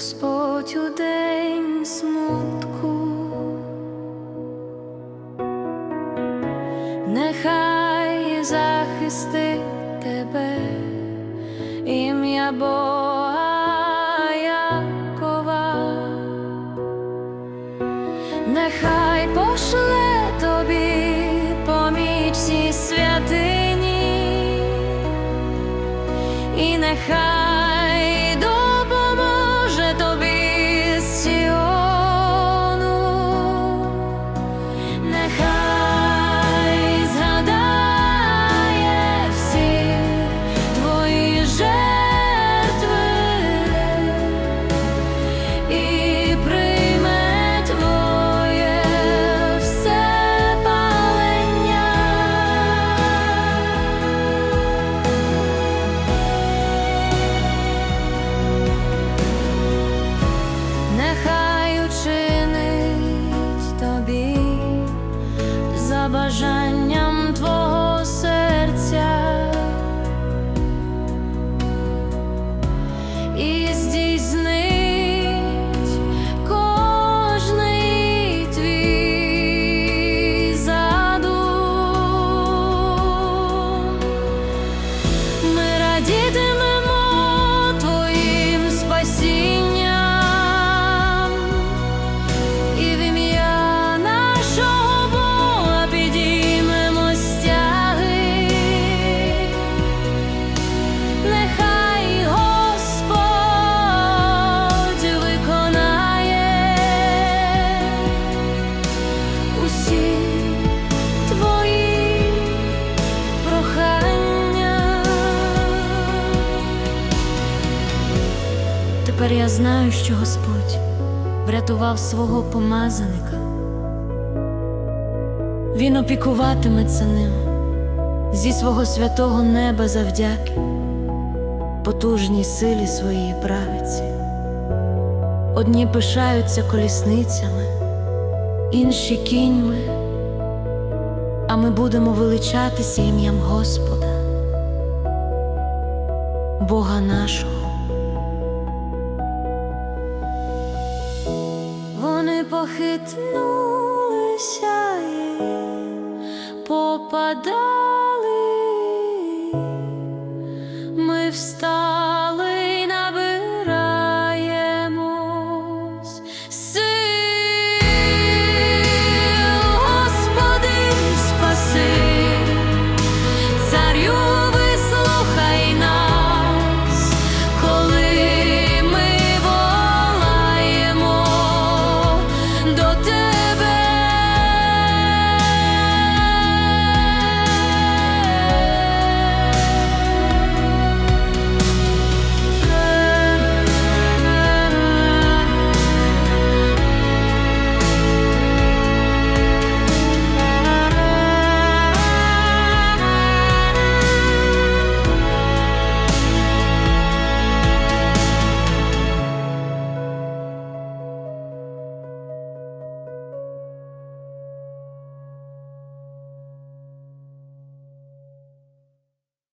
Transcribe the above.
Господь у день смутку, нехай захистить тебе ім'я Бога Тепер я знаю, що Господь врятував свого помазаника. Він опікуватиметься ним зі свого святого неба завдяки потужній силі своєї правиці. Одні пишаються колісницями, інші кіньми, а ми будемо величатися ім'ям Господа, Бога нашого. Похитнулися